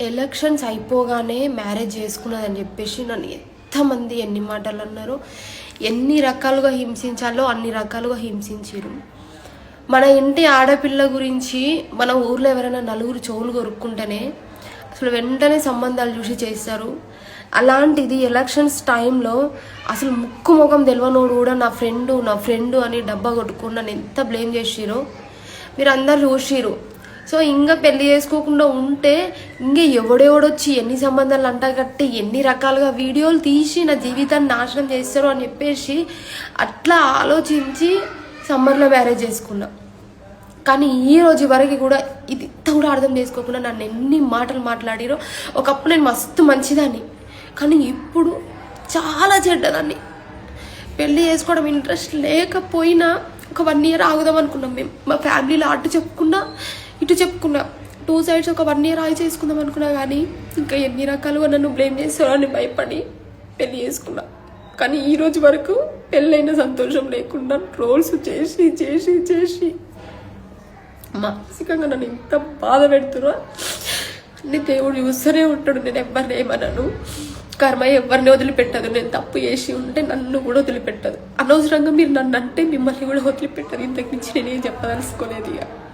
Elections అయిపోగానే marriage చేసుకున్నదని చెప్పేసి నన్ను ఎంతమంది ఎన్ని మాటలు అన్నారు ఎన్ని రకాలుగా హింసించాలో అన్ని రకాలుగా హింసించారు మన ఇంటి ఆడపిల్ల గురించి మన ఊర్లో ఎవరైనా నలుగురు చెవులు కొరుక్కుంటేనే అసలు వెంటనే సంబంధాలు చూసి చేస్తారు. అలాంటిది ఎలక్షన్స్ టైంలో అసలు ముక్కు ముఖం తెలియనోడు కూడా నా ఫ్రెండు నా ఫ్రెండు అని డబ్బా కొట్టుకుని నన్ను ఎంత బ్లేమ్ చేసిరో మీరు అందరు చూసిరు సో ఇంకా పెళ్ళి చేసుకోకుండా ఉంటే ఇంకా ఎవడెవడొచ్చి ఎన్ని సంబంధాలు అంటా కట్టి ఎన్ని రకాలుగా వీడియోలు తీసి నా జీవితాన్ని నాశనం చేస్తారు అని చెప్పేసి అట్లా ఆలోచించి సమ్మర్లో మ్యారేజ్ చేసుకున్నా. కానీ ఈ రోజు వరకు కూడా ఇది కూడా అర్థం చేసుకోకుండా నన్ను ఎన్ని మాటలు మాట్లాడిరో ఒకప్పుడు నేను మస్తు మంచిదాన్ని. కానీ ఇప్పుడు చాలా చెడ్డదాన్ని. పెళ్ళి చేసుకోవడం ఇంట్రెస్ట్ లేకపోయినా ఒక వన్ ఇయర్ ఆగుదాం అనుకున్నాం మేము. మా ఫ్యామిలీలో అటు చెప్పుకున్నా ఇటు చెప్పుకున్నా. టూ సైడ్స్ ఒక వన్ ఇయర్ ఆయి చేసుకుందాం అనుకున్నా కానీ ఇంకా ఎన్ని రకాలుగా నన్ను బ్లేమ్ చేస్తారో అని భయపడి పెళ్ళి చేసుకున్నా. కానీ ఈ రోజు వరకు పెళ్ళైన సంతోషం లేకుండా ట్రోల్స్ చేసి చేసి చేసి మానసికంగా నన్ను ఇంత బాధ పెడుతున్నా. అన్ని దేవుడు చూస్తూనే ఉంటాడు నేను ఎవరిని ఏమన్నాను కర్మ ఎవరిని వదిలిపెట్టదు. నేను తప్పు చేసి ఉంటే నన్ను కూడా వదిలిపెట్టదు. అనవసరంగా మీరు నన్ను అంటే మిమ్మల్ని కూడా వదిలిపెట్టదు. ఇంతకు మించి నేనేం చెప్పదలుచుకోలేదు ఇక.